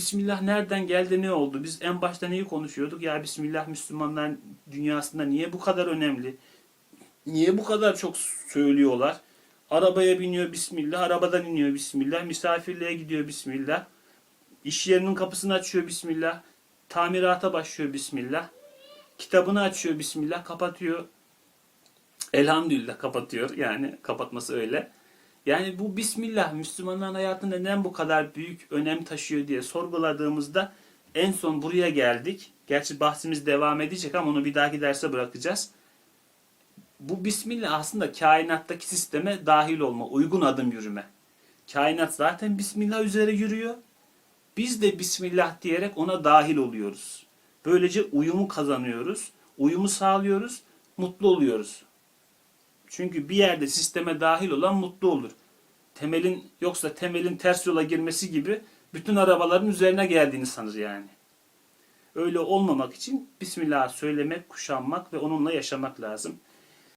Bismillah nereden geldi ne oldu? Biz en başta neyi konuşuyorduk? Ya Bismillah Müslümanların dünyasında niye bu kadar önemli? Niye bu kadar çok söylüyorlar? Arabaya biniyor Bismillah, arabadan iniyor Bismillah, misafirliğe gidiyor Bismillah, iş yerinin kapısını açıyor Bismillah, tamirata başlıyor Bismillah, kitabını açıyor Bismillah, kapatıyor. Elhamdülillah kapatıyor yani kapatması öyle. Yani bu Bismillah Müslümanların hayatında neden bu kadar büyük önem taşıyor diye sorguladığımızda en son buraya geldik. Gerçi bahsimiz devam edecek ama onu bir dahaki derse bırakacağız. Bu Bismillah aslında kainattaki sisteme dahil olma, uygun adım yürüme. Kainat zaten Bismillah üzere yürüyor. Biz de Bismillah diyerek ona dahil oluyoruz. Böylece uyumu kazanıyoruz, uyumu sağlıyoruz, mutlu oluyoruz. Çünkü bir yerde sisteme dahil olan mutlu olur. Temelin yoksa temelin ters yola girmesi gibi bütün arabaların üzerine geldiğini sanır yani. Öyle olmamak için Bismillah söylemek, kuşanmak ve onunla yaşamak lazım.